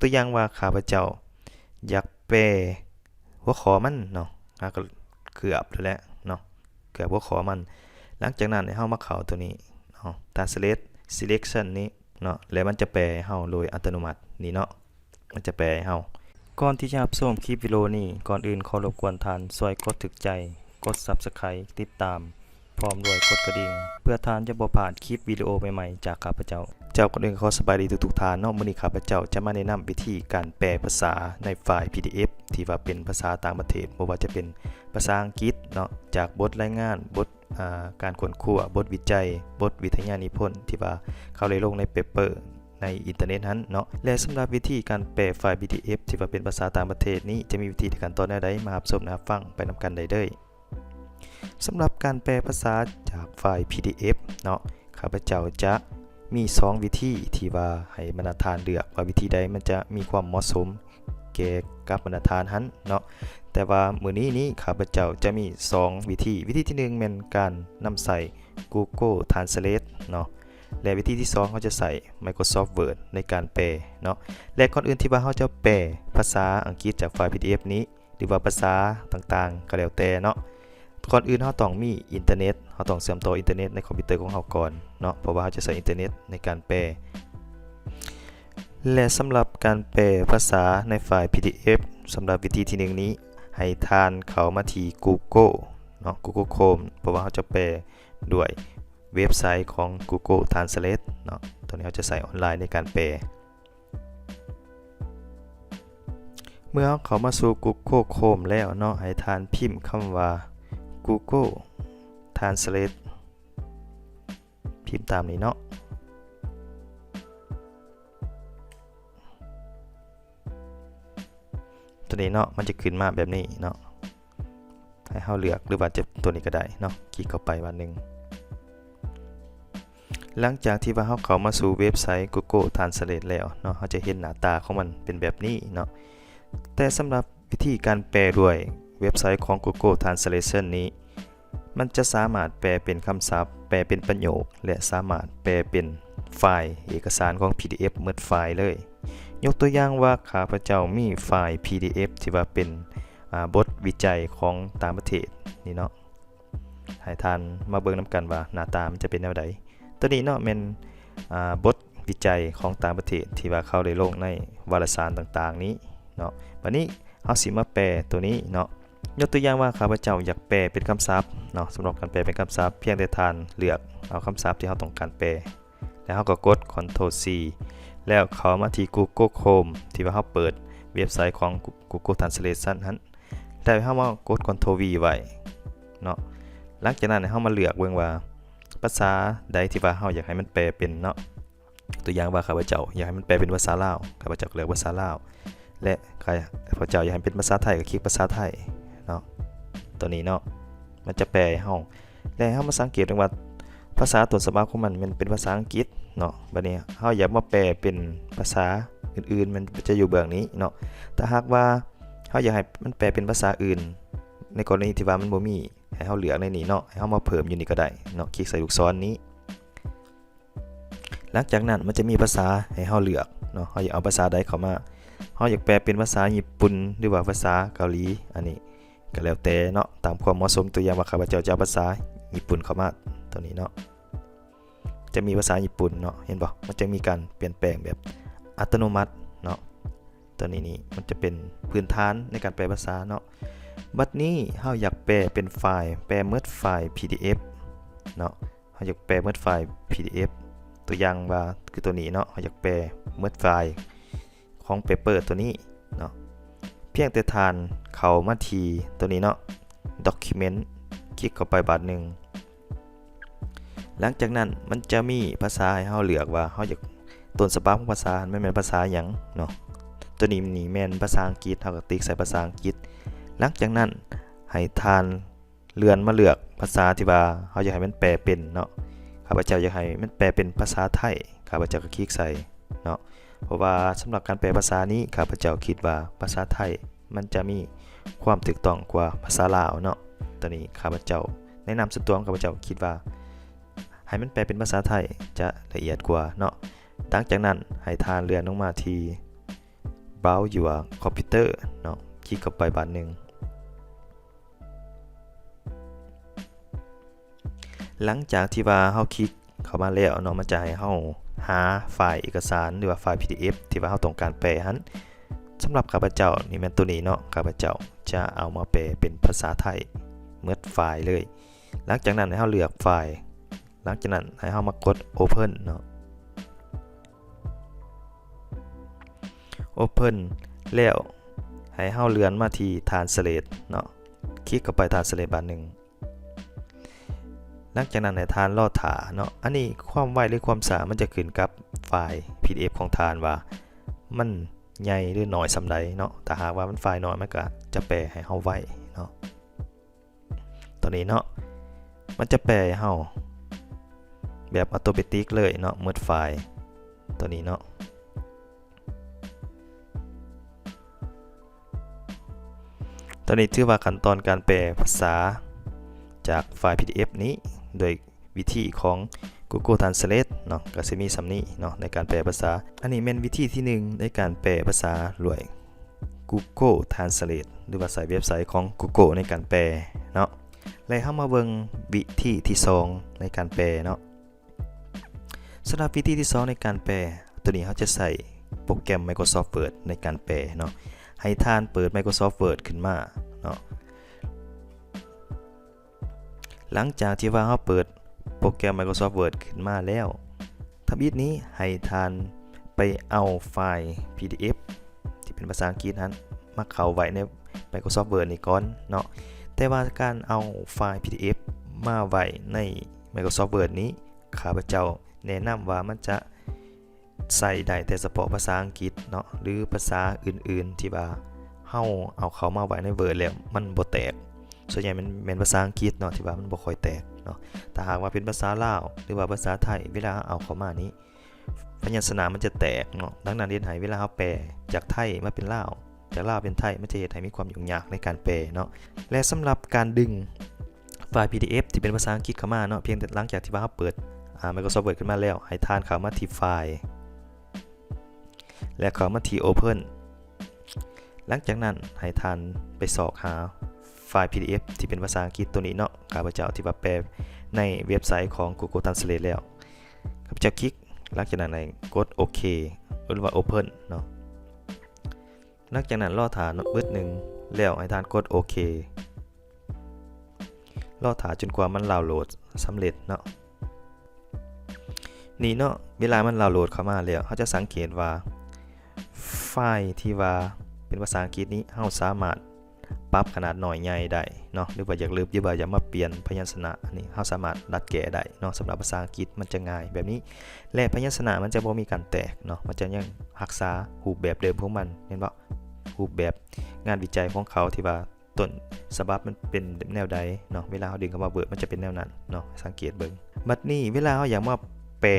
ตัวอย่างว่าข้าพเจ้า อยากแปลหัวขอมันเนาะก็เกือบแล้วแหละเนาะเกือบหัวขอมัน หลังจากนั้นให้เฮามาเข้าตัวนี้เนาะ translate selection นี้เนาะแล้วมันจะแปลให้เฮาโดยอัตโนมัตินี่เนาะมันจะแปลให้เฮาก่อนที่จะรับชมคลิปวิดีโอนี้ก่อนอื่นขอรบกวนท่านช่วยกดถึกใจ กด Subscribe ติดตาม พร้อมด้วยกดกระดิ่ง เพื่อท่านจะบ่พลาดคลิปวิดีโอใหม่ๆจากข้าพเจ้า เจ้าคนอื่นขอสบายดีทุกๆท่านนาะมื้อนี้ข้าพเจ้าจะมาแนะนำวิธีการแปลภาษาในไฟล์ PDF ที่ว่าเป็นภาษาต่างประเทศบ่ว่าจะเป็นภาษาอังกฤษเนาะจากบทรายงานบทการค้นคว้าบทวิจัย บทวิทยานิพนธ์ที่ว่าเขาได้ลงในเปเปอร์ในอินเทอร์เน็ตนั้นเนาะและสำหรับวิธีการแปลไฟล์ PDF ที่ว่าเป็นภาษาต่างประเทศนี้จะมีวิธีในการตอนใดมารับชมนะครับฟังไปนำกันได้เด้ สำหรับการแปลภาษาจากไฟล์ PDF เนาะข้าพเจ้าจะมี 2 วิธีที่ว่าให้บรรณาธิการเลือกว่าวิธีใดมันจะมีความเหมาะสมแก่กับบรรณาธิการนั้นเนาะแต่ว่ามื้อนี้นี้ข้าพเจ้าจะมี 2 วิธี วิธีที่หนึ่งเป็นการนำใส่ Google Translate เนาะและวิธีที่2เขาจะใส่ Microsoft Word ในการแปลเนาะและก่อนอื่นที่ว่าเขาจะแปลภาษาอังกฤษจากไฟล์ PDF นี้ หรือว่าภาษาต่างๆ ก็แล้วแต่เนาะ ก่อนอื่นเราต้องมีอินเทอร์เน็ตเราต้องเชื่อมต่ออินเทอร์เน็ตในคอมพิวเตอร์ของเราก่อนเนาะเพราะว่าเราจะใช้อินเทอร์เน็ตในการแปลและสำหรับการแปลภาษาในไฟล์ PDF สำหรับวิธีที่หนึ่งนี้ ให้ทานเข้ามาที่ Google เนาะ Google Chrome เพราะว่าเขาจะแปลด้วยเว็บไซต์ของ Google Translate เนาะตัวนี้เขาจะใส่ออนไลน์ในการแปลเมื่อเขามาสู่ Google Chrome แล้วเนาะให้ทานพิมพ์คำว่า Google Translate พิมพ์ตามนี้เนาะตัวนี้เนาะมันจะขึ้นมาแบบนี้เนาะให้เราเลือกหรือว่าจะตัวนี้ก็ได้เนาะคลิกเข้าไปวันหนึ่งหลังจากที่ว่าเราเข้ามาสู่เว็บไซต์ Google Translate แล้วเนาะเราจะเห็นหน้าตาของมันเป็นแบบนี้เนาะแต่สำหรับวิธีการแปลด้วย เว็บไซต์ของ Google Translation นี้ มันจะสามารถแปลเป็นคำศัพท์ แปลเป็นประโยค และสามารถแปลเป็นไฟล์เอกสารของ PDF หมดไฟล์เลย ยกตัวอย่างว่าข้าพเจ้ามีไฟล์ PDF ที่ว่าเป็นอ่าบทวิจัยของต่างประเทศนี่เนาะให้ทานมาเบิ่งนํกันว่าหน้าตามันจะเป็นแนวใดตัวนี้เนาะเป็นอ่าบทวิจัยของต่างประเทศที่ว่าเข้าได้ลงในวารสารต่างๆ นี้เนาะวันนี้เฮาสิมาแปลตัวนี้เนาะ ยกตัวอย่างว่าข้าพเจ้าอยากแปลเป็นคำศัพท์เนาะสำหรับการแปลเป็นคำศัพท์เพียงแต่ทานเลือกเอาคำศัพท์ที่เราต้องการแปล แล้วเราก็กด Ctrl C แล้วเขามาที่ Google Chrome ที่ว่าเราเปิดเว็บไซต์ของ Google Translation นั้นแล้วเรามากด Ctrl V ไว้เนาะหลังจากนั้นเรามาเลือกเบิ่งว่าภาษาใดที่ว่าเฮาอยากให้มันแปลเป็นเนาะตัวอย่างว่าข้าพเจ้าอยากให้มันแปลเป็นภาษาลาวข้าพเจ้าก็เลือกภาษาลาวและข้าพเจ้าอยากให้เป็นภาษาไทยก็คลิกภาษาไทย เนาะตัวนี้เนาะมันจะแปลให้เฮาและเฮามาสังเกตดูว่าภาษาต้นฉบับของมันมันเป็นภาษาอังกฤษเนาะบัดนี้เฮาอยากมาแปลเป็นภาษาอื่นๆ มันจะอยู่เบื้องนี้เนาะถ้าหากว่าเฮาอยากให้มันแปลเป็นภาษาอื่น ในกรณีที่ว่ามันบ่มีให้เฮาเลือในนี้เนาะให้เฮามาเพิ่มอยู่นี่ก็ได้เนาะคลิกใส่ลูกศรนี้ หลังจากนั้นมันจะมีภาษาให้เฮาเลือกเนาะเฮาอยากเอาภาษาใดเข้ามาเฮาอยากแปลเป็นภาษาญี่ปุ่นหรือว่าภาษาเกาหลีอันนี้ ก็แล้วแต่เนาะตามความเหมาะสมตัวอย่างว่าข้าพเจ้าจะภาษาญี่ปุ่นเข้ามาตัวนี้เนาะจะมีภาษาญี่ปุ่นเนาะเห็นบ่มันจะมีการเปลี่ยนแปลงแบบอัตโนมัติเนาะตัวนี้นี่มันจะเป็นพื้นฐานในการแปลภาษาเนาะบัดนี้เฮาอยากแปลเป็นไฟล์แปลเมดไฟล์ PDF เนาะเฮาอยากแปลเมดไฟล์ PDF ตัวอย่างว่าคือตัวนี้เนาะเฮาอยากแปลเมดไฟล์ของเปเปอร์ตัวนี้เนาะ พียงแต่ทานเขามาทีตัวนี้เนาะ Document คลิกเข้าไปบาทหนึ่งหลังจากนั้นมันจะมีภาษาให้เฮาเลือกว่าเฮาอยากต้นฉบับของภาษาไมันแม่นภาษาหยังเนาะตัวนี้นี่แม่นภาษาอังกฤษเฮาก็ติ๊กใส่ภาษาอังกฤษ หลังจากนั้นให้ทานเลื่อนมาเลือกภาษาที่ว่าเขาอยากให้มันแปลเป็นเนาะข้าพเจ้าอยากให้มันแปลเป็นภาษาไทยข้าพเจ้าก็คลิกใส่เนาะ เพราะว่าสำหรับการแปลภาษานี้ข้าพเจ้าคิดว่าภาษาไทยมันจะมีความถูกต้องกว่าภาษาลาวเนาะตอนนี้ข้าพเจ้าแนะนำส่วนตัวของข้าพเจ้าคิดว่า ให้มันแปลเป็นภาษาไทยจะละเอียดกว่าเนาะหลังจากนั้นให้ทานเลื่อนลงมาที่ browse your computer เนาะคลิกเข้าไปบาทหนึ่งหลังจากที่ว่าเฮาคลิกเข้ามาแล้วเนาะมันจะให้เฮา หาไฟล์เอกสารหรือว่าไฟล์ PDF ที่ว่าเฮาต้องการแปลหันสำหรับข้าพเจ้านี่แม่นตัวนี้เนาะข้าพเจ้าจะเอามาแปลเป็นภาษาไทยเมื่อไฟล์เลย หลังจากนั้นให้เฮาเลือกไฟล์ หลังจากนั้นให้เฮามากด Open เนาะ Open แล้วให้เฮาเลื่อนมาที่ Translate เนาะคลิกเข้าไป Translate บานหนึ่ง หลังจากนั้นในทานรอถาเนาะ อันนี้ความไวหรือความสามันจะขึ้นกับไฟล์ PDF ของทานว่า มันใหญ่หรือน้อยสำใดเนาะถ้าหากว่ามันไฟล์น้อยมันก็จะแปลให้เฮาไวเนาะตอนนี้เนาะ มันจะแปลให้เฮาแบบอัตโนมัติเลยเนาะเมื่อไฟล์ ตัวนี้เนาะตอนนี้ถือว่าขั้นตอนการแปลภาษาจากไฟล์ PDF นี้ โดยวิธีของ Google Translate เนาะก็จะมีสำนี้เนาะในการแปลภาษา อันนี้เป็นวิธีที่หนึ่งในการแปลภาษาลวย Google Translate หรือว่าใส่เว็บไซต์ของ Google ในการแปลเนาะและเข้ามาเบิงวิธีที่สองในการแปลเนาะสำหรับวิธีที่สองในการแปล ตัวนี้เขาจะใส่โปรแกรม Microsoft Word ในการแปลเนาะให้ท่านเปิด Microsoft Word ขึ้นมาเนาะ หลังจากที่ว่าเราเปิดโปรแกรม Microsoft Word ขึ้นมาแล้วทำอีกนี้ให้ทานไปเอาไฟล์ PDF ที่เป็นภาษาอังกฤษนั้นมาเข้าไว้ใน Microsoft Word นี่ก่อนเนาะแต่ว่าการเอาไฟล์ PDF มาไว้ใน Microsoft Word นี้ข้าพเจ้าแนะนำว่ามันจะใส่ได้แต่เฉพาะภาษาอังกฤษเนาะหรือภาษาอื่นๆที่ว่าเฮาเอาเขามาไว้ใน Word แล้วมันบ่แตก ส่วนใหญ่มันเป็นภาษาอังกฤษเนาะที่ว่ามันบ่ค่อยแตกเนาะแต่หากว่าเป็นภาษาลาวหรือว่าภาษาไทยเวลาเอาเข้ามานี้พยัญชนะมันจะแตกเนาะดังนั้นเรียนให้เวลาเราแปลจากไทยมาเป็นลาวจากลาวเป็นไทยมันจะเฮ็ดให้มีความยุ่งยากในการแปลเนาะและสำหรับการดึงไฟล์ PDF ที่เป็นภาษาอังกฤษเข้ามาเนาะเพียงแต่หลังจากที่ว่าเราเปิดอ่า Microsoft Word ขึ้นมาแล้ว ให้ทานเข้ามาที่ไฟล์และเข้ามาที่ Open หลังจากนั้นให้ทานไปสอกหา ไฟล์ PDF ที่เป็นภาษาอังกฤษตัวนี้เนาะข้าพเจ้าที่ว่าแปลในเว็บไซต์ของ Google Translate แล้วข้าพเจ้าคลิกหลังจากนั้นให้กดโอเคหรือว่า Open เนาะหลังจากนั้นรอถ่าเบิดหนึ่งแล้วให้ท่านกดโอเครอถ่าจนกว่ามันดาวน์โหลดสำเร็จเนาะนี่เนาะเวลามันดาวน์โหลดเข้ามาแล้วเขาจะสังเกตว่าไฟล์ที่ว่าเป็นภาษาอังกฤษนี้เราสามารถ ปรับขนาดหน่อยใหญ่ได้เนาะหรือว่าอยากลืมหรือว่าอยากมาเปลี่ยนพยัญชนะอันนี้เราสามารถดัดแก้ได้เนาะสำหรับภาษาอังกฤษมันจะง่ายแบบนี้ และพยัญชนะมันจะบ่มีการแตกเนาะมันจะยังรักษารูปแบบเดิมของมันเห็นบ่รูปแบบงานวิจัยของเขาที่ว่าต้นฉบับมันเป็นแนวใดเนาะเวลาเราดึงเข้ามาเบิดมันจะเป็นแนวนั้นเนาะสังเกตเบิ่งบัดนี้เวลาเราอยากมาแปล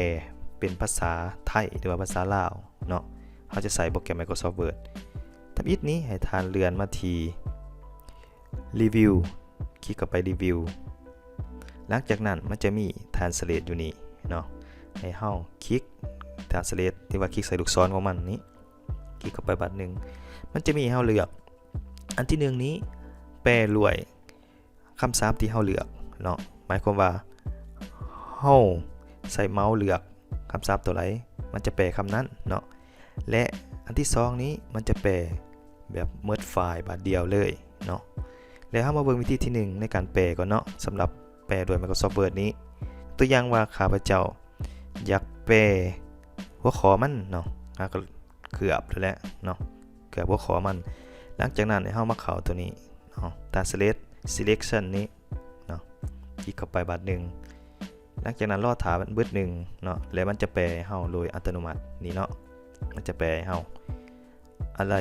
เป็นภาษาไทยหรือว่าภาษาลาวเนาะเราจะใส่โปรแกรม Microsoft Word ทำอิดนี้ให้ทานเลื่อนมาที รีวิวคลิกเข้าไปรีวิวหลังจากนั้นมันจะมี translate อยู่นี่เนาะให้เฮาคลิก translate ที่ว่าคลิกใส่ลูกศรของมันนี้คลิกเข้าไปบัดหนึ่งมันจะมีเฮาเลือก อันที่หนึ่งนี้ แปลรวยคำศัพท์ที่เฮาเลือกเนาะหมายความว่าเฮาใส่เมาส์เลือกคำศัพท์ตัวไหนมันจะแปลคำนั้นเนาะและอันที่สองนี้มันจะแปลแบบเมิดไฟล์บาทเดียวเลย แล้วเรามาเบิ่งวิธีที่ 1 ในการแปลก่อนเนาะสำหรับแปลโดย Microsoft Word นี้ ตัวอย่างว่าข้าพเจ้า อยากแปลหัวข้อมันเนาะก็เกือบแล้วแหละเนาะเกือบหัวข้อมัน หลังจากนั้นให้เฮามาเข้าตัวนี้เนาะ Translate Selection นี้เนาะคลิกเข้าไปบัดหนึ่งหลังจากนั้นรอถามันเบิดหนึ่งเนาะแล้วมันจะแปลให้เฮาโดยอัตโนมัตินี่เนาะมันจะแปลให้เฮาอะไร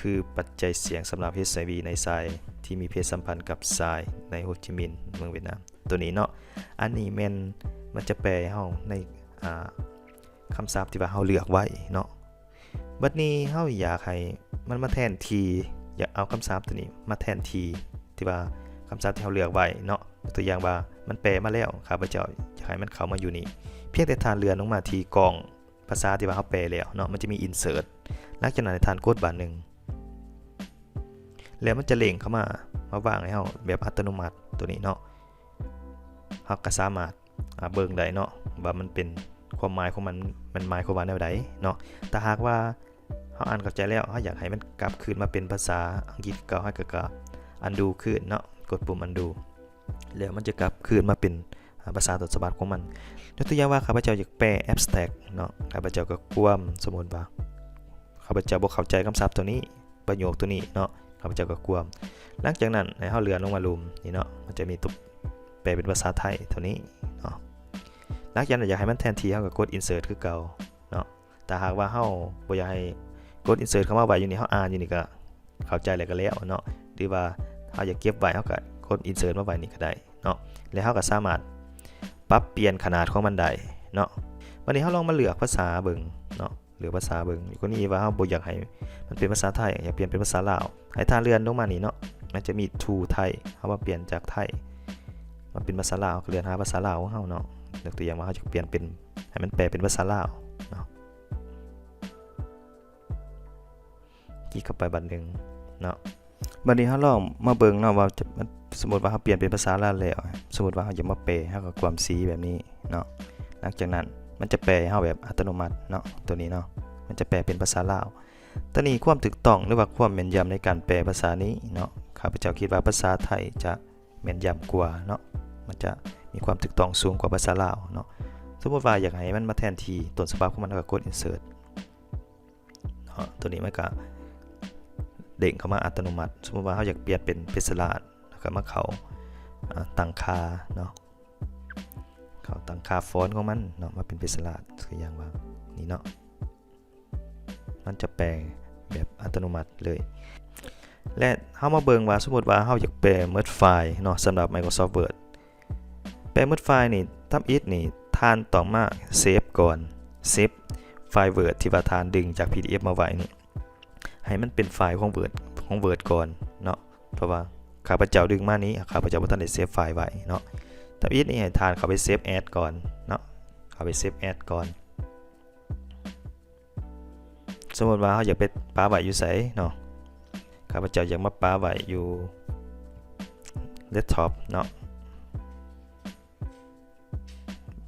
คือปัจจัยเสี่ยงสำหรับ HIV ในทรายที่มีเพศสัมพันธ์กับทรายในโฮจิมินห์เมืองเวียดนาม ตัวนี้เนาะอันนี้แม่นมันจะแปลเฮาในอ่าคำศัพท์ที่ว่าเฮาเลือกไว้เนาะบัดนี้เฮาอยากให้มันมาแทนที อยากเอาคำศัพท์ตัวนี้มาแทนทีที่ว่าคำศัพท์ที่เฮาเลือกไว้เนาะตัวอย่างว่ามันแปลมาแล้วข้าพเจ้าอยากให้มันเข้ามาอยู่นี่เพียงแต่ทานเรือนลงมาทีกองภาษาที่ว่าเฮาแปลแล้วเนาะมันจะมี insert หลังจากนั้นให้ทานกดบานหนึ่ง แล้วมันจะเล่งเข้ามา มาวางให้เฮาแบบอัตโนมัติตัวนี้เนาะเฮาก็สามารถาเบิ่งได้เนาะว่ามันเป็นความหมายของมันมันหมายความว่าแนวใดเนาะแต่หากว่าเฮาอ่านเข้าใจแล้วเฮาอยากให้มันกลับคืนมาเป็นภาษาอังกฤษเก่าให้ก็ก็ undo คืนเนาะกดปุ่ม undo แล้วมันจะกลับคืนมาเป็นภาษาต้นฉบับของมันยกตัวอย่างว่าข้าพเจ้าอยากแปล abstract เนาะข้าพเจ้าก็กวมสมมุติว่าข้าพเจ้าบ่เข้าใจคำศัพท์ตัวนี้ประโยคตัวนี้เนาะาพเจ้าก็กวมหลังจากนั้นในห้าเลื่อลงมาลุมนี่เนาะมันจะมีตุกแปลเป็นภาษาไทยเท่านี้เนาะหลังจากนั้นอยากให้มันแทนที่เฮาก็กด insert คือเก่าเนาะแต่หากว่าเฮาบ่อยากให้กด insert เข้ามาไว้อยู่นี่เฮาอ่านอยู่นี่ก็เข้าใจแล้วก็แล้วเนาะหรือว่าเฮาอยากเก็บไว้เฮาก็กด insert มาไว้นี่ก็ได้เนาะแล้วเฮาก็สามารถปรับเปลี่ยนขนาดของมันได้เนาะวันนี้เฮาลองมาเลือกภาษาเบิ่ง เนาะเลือภาษาเบิงอยู่ก็นี้ว่าเฮาบ่อยากให้มันเป็นภาษาไทยอยากเปลี่ยนเป็นภาษาลาวให้ท่าเรือนลงมานี่เนาะมันจะมี to ไทยเขามาเปลี่ยนจากไทยมาเป็นภาษาลาวเรียนหาภาษาลาวของเฮาเนาะยกตัวอย่างว่าเขาจะเปลี่ยนเป็นให้มันแปลเป็นภาษาลาวเนาะคลิกเข้าไปบัดหนึงเนาะบัดนี้เฮาลองมาเบิ่งเนาะว่าจะสมมติว่าเขาเปลี่ยนเป็นภาษาลาวแล้ว สมมติว่าเขาจะมาแปลเฮาก็ความสีแบบนี้เนาะหลังจากนั้น มันจะแปลให้เฮาแบบอัตโนมัติเนาะตัวนี้เนาะมันจะแปลเป็นภาษาลาวตอนนี้ความถูกต้องหรือว่าความแม่นยำในการแปลภาษานี้เนาะข้าพเจ้าคิดว่าภาษาไทยจะแม่นยำกว่าเนาะมันจะมีความถูกต้องสูงกว่าภาษาลาวเนาะสมมติว่าอยากให้มันมาแทนที่ต้นฉบับของมันก็กด insert เนาะตัวนี้มันก็เด้งเข้ามาอัตโนมัติ สมมติว่าเขาอยากเปลี่ยนเป็นเพศลาดแล้วก็มาเขาอ่าตั้งค่าเนาะ เขาตั้งค่าฟอนต์ของมันเนาะมาเป็นเพศลาดคืออย่างว่านี่เนาะมันจะแปลแบบอัตโนมัติเลย และเฮามาเบิ่งว่าสมมติว่าเฮาอยากแปลเมดไฟล์เนาะสำหรับ Microsoft Word แปลเมดไฟล์นี่ทำอิฐนี่ทานต้อมาเซฟก่อนเซฟไฟล์ Word ที่ว่าทานดึงจาก PDF มาไว้นี่ให้มันเป็นไฟล์ของ Word ของ Word ก่อนเนาะเพราะว่าข้าพเจ้าดึงมานี้ข้าพเจ้าบ่ทันได้เซฟไฟล์ไว้เนาะ ทำอิฐนี่ให้ทานเข้าไปเซฟแอดก่อนเนาะเข้าไปเซฟแอดก่อน สมมติว่าเขาอยากไปป้าไว้อยู่ไสเนาะข้าพเจ้าอยากมาป้าไว้อยู่เดสก์ท็อปเนาะ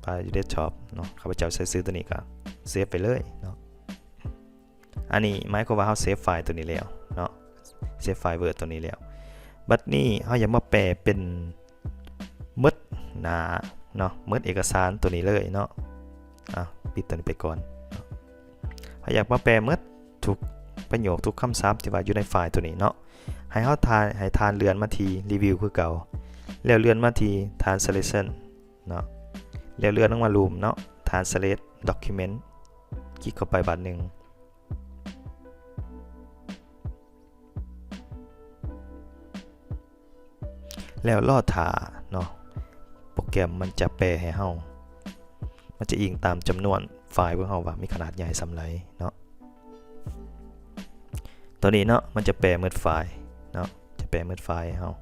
ป้าอยู่เดสก์ท็อปเนาะข้าพเจ้าใช้ซื้อตัวนี้ก็เซฟไปเลยเนาะอันนี้หมายความว่าเขาเซฟไฟล์ตัวนี้แล้วเนาะเซฟไฟล์ Word ตัวนี้แล้วบัดนี้เขาอยากมาแปลเป็น มดหนาเนาะหมดเอกสารตัวนี้เลยเนาะอะปิดตัวนี้ไปก่อนถ้าอยากมาแปลมื่อทุกประโยคทุกคำศัพท์ที่ว่าอยู่ในไฟล์ตัวนี้เนาะให้เฮาทานให้ทานเลื่อนมาทีรีวิวคือเก่าแล้วเลื่อนมาที translation เนาะแล้วเลื่อนลงมารูมเนาะ translate document คลิกเข้าไปบัดหนึ่งแล้วรอถ่าเนาะ แกรมมันจะแปลให้เฮามันจะอิงตามจำนวนไฟล์ของเราว่ามีขนาดใหญ่สำไรเนาะตัวนี้เนาะมันจะแปลเมือไฟล์เนาะจะแปลเมือไฟล์ให้เฮา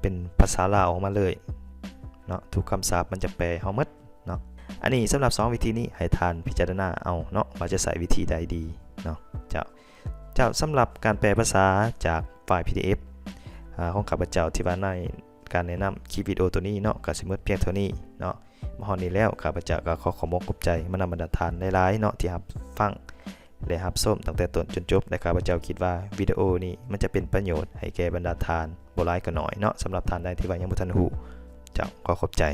เป็นภาษาลาวออกมาเลยเนาะทุกคำศัพท์มันจะแปลเฮาหมดเนาะอันนี้สำหรับ 2 วิธีนี้ให้ทานพิจารณาเอาเนาะว่าจะใส่วิธีใดดีเนาะเจ้าเจ้าสำหรับการแปลภาษาจากไฟล์ PDF อ่าของข้าพเจ้าที่ว่าใน การแนะนำคลิปวิดีโอตัวนี้เนาะก็สิหมดเพียงเท่านี้เนาะมาฮอนี้แล้วข้าพเจ้าก็ขอขอมกขอบใจมานำบรรดาทานหลายๆเนาะที่รับฟังและรับส้มตั้งแต่ต้นจนจบและข้าพเจ้าคิดว่าวิดีโอนี้มันจะเป็นประโยชน์ให้แก่บรรดาทานบ่หลายก็หน่อยเนาะสำหรับทานได้ที่ว่ายังบ่ทันหูเจ้าขอขอบใจ